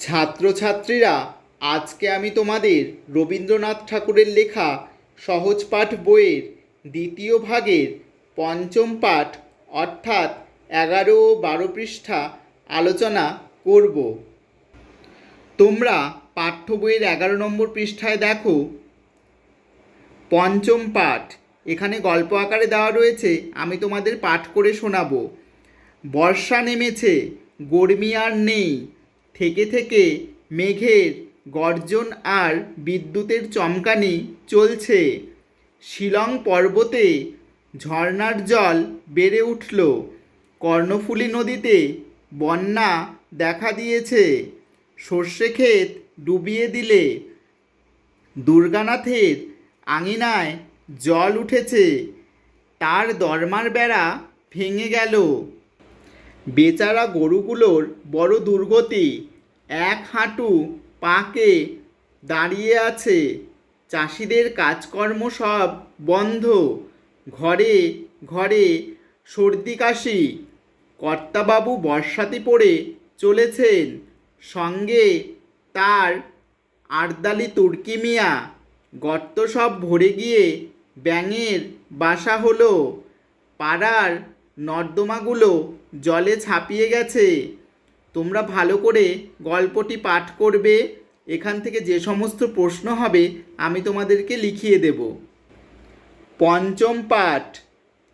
ছাত্রছাত্রীরা, আজকে আমি তোমাদের রবীন্দ্রনাথ ঠাকুরের লেখা সহজ পাঠ বইয়ের দ্বিতীয় ভাগের পঞ্চম পাঠ, অর্থাৎ এগারো ও বারো পৃষ্ঠা আলোচনা করব। তোমরা পাঠ্য বইয়ের এগারো নম্বর পৃষ্ঠায় দেখো। পঞ্চম পাঠ, এখানে গল্প আকারে দেওয়া রয়েছে, আমি তোমাদের পাঠ করে শোনাবো। বর্ষা নেমেছে গরমি আর নেই থেকে থেকে মেঘের গর্জন আর বিদ্যুতের চমকানি চলছে। শিলং পর্বতে ঝর্ণার জল বেড়ে উঠল। কর্ণফুলী নদীতে বন্যা দেখা দিয়েছে। সর্ষে ক্ষেত ডুবিয়ে দিলে। দুর্গানাথের আঙিনায় জল উঠেছে। তার দরমার বেড়া ভেঙে গেল। বেচারা গরুগুলোর বড় দুর্গতি। এক হাঁটু পাকে দাঁড়িয়ে আছে। চাষিদের কাজকর্ম সব বন্ধ। ঘরে ঘরে সর্দি কাশি। কর্তাবাবু বর্ষাতে পড়ে চলেছেন। সঙ্গে তার আর্দালি তুর্কি মিয়া। গর্ত সব ভরে গিয়ে ব্যাঙের বাসা হলো। পাড়ার নর্দমাগুলো জলে ছাপিয়ে গেছে। তোমরা ভালো করে গল্পটি পাঠ করবে। এখান থেকে যে সমস্ত প্রশ্ন হবে, আমি তোমাদেরকে লিখিয়ে দেব। পঞ্চম পাঠ।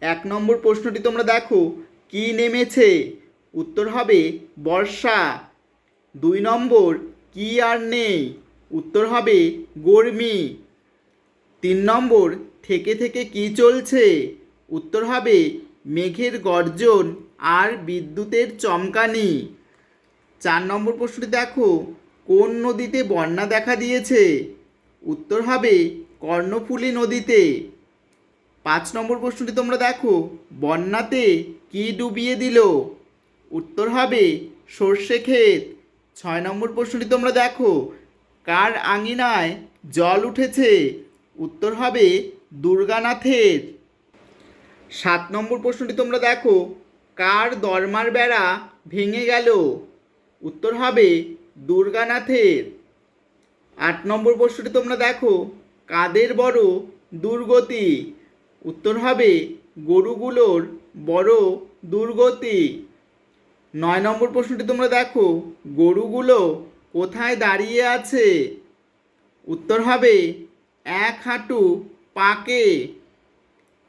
এক নম্বর প্রশ্নটি তোমরা দেখো, কি নেমেছে? উত্তর হবে, বর্ষা। দুই নম্বর, কি আর নেই? উত্তর হবে, গরমি। তিন নম্বর, থেকে থেকে কি চলছে? উত্তর হবে মেঘের গর্জন আর বিদ্যুতের চমকানি। চার নম্বর প্রশ্নটি দেখো, কোন নদীতে বন্যা দেখা দিয়েছে? উত্তর হবে, কর্ণফুলী নদীতে। পাঁচ নম্বর প্রশ্নটি তোমরা দেখো, বন্যাতে কি ডুবিয়ে দিল? উত্তর হবে, সর্ষে ক্ষেত। ছয় নম্বর প্রশ্নটি তোমরা দেখো, কার আঙিনায় জল উঠেছে? উত্তর হবে, দুর্গানাথের। সাত নম্বর প্রশ্নটি তোমরা দেখো। কার দরমার বেড়া ভেঙে গেল? উত্তর হবে দুর্গানাথের। আট নম্বর প্রশ্নটি তোমরা দেখো। কাদের বড় দুর্গতি? উত্তর হবে গরুগুলোর বড় দুর্গতি। নয় নম্বর প্রশ্নটি তোমরা দেখো। গরুগুলো কোথায় দাঁড়িয়ে আছে? উত্তর হবে এক হাঁটু পাকে।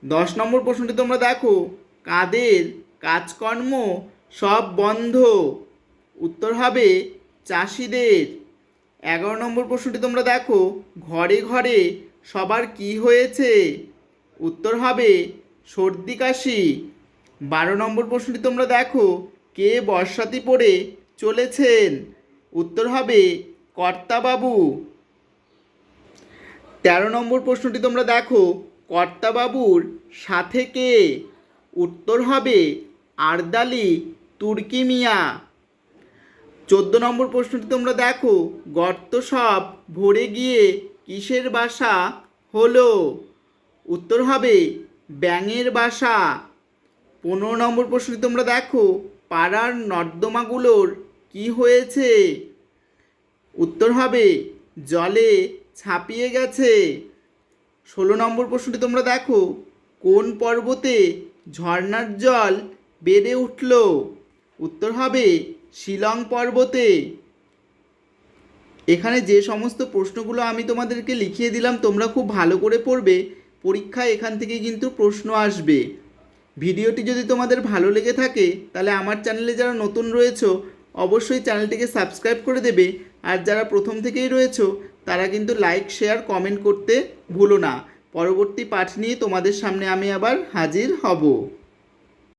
দশ নম্বর প্রশ্নটি তোমরা দেখো। কাদের কাজকর্ম সব বন্ধ? উত্তর হবে চাষিদের। এগারো নম্বর প্রশ্নটি তোমরা দেখো, ঘরে ঘরে সবার কি হয়েছে? উত্তর হবে সর্দি কাশি। বারো নম্বর প্রশ্নটি তোমরা দেখো, কে বর্ষাতি পড়ে চলেছেন? উত্তর হবে কর্তাবাবু। তেরো নম্বর প্রশ্নটি তোমরা দেখো কর্তাবাবুর সাথে কে? উত্তর হবে আরদালি তুর্কি মিয়া। চোদ্দ নম্বর প্রশ্নটি তোমরা দেখো। গর্ত সব ভরে গিয়ে কিসের বাসা হলো? উত্তর হবে ব্যাঙের বাসা। পনেরো নম্বর প্রশ্নটি তোমরা দেখো। পাড়ার নর্দমাগুলোর কি হয়েছে? উত্তর হবে জলে ছাপিয়ে গেছে। ষোলো নম্বর প্রশ্নটি তোমরা দেখো। কোন পর্বতে ঝর্ণার জল বেড়ে উঠল? উত্তর হবে শিলং পর্বতে। এখানে যে সমস্ত প্রশ্নগুলো আমি তোমাদেরকে লিখিয়ে দিলাম, তোমরা খুব ভালো করে পড়বে। পরীক্ষায় এখান থেকে কিন্তু প্রশ্ন আসবে। ভিডিওটি যদি তোমাদের ভালো লেগে থাকে, তাহলে আমার চ্যানেলে যারা নতুন রয়েছো, অবশ্যই চ্যানেলটিকে সাবস্ক্রাইব করে দেবে। আর যারা প্রথম থেকেই রয়েছো তারা কিন্তু লাইক শেয়ার কমেন্ট করতে ভুলো না। পরবর্তী পাঠ নিয়ে তোমাদের সামনে আমি আবার হাজির হব।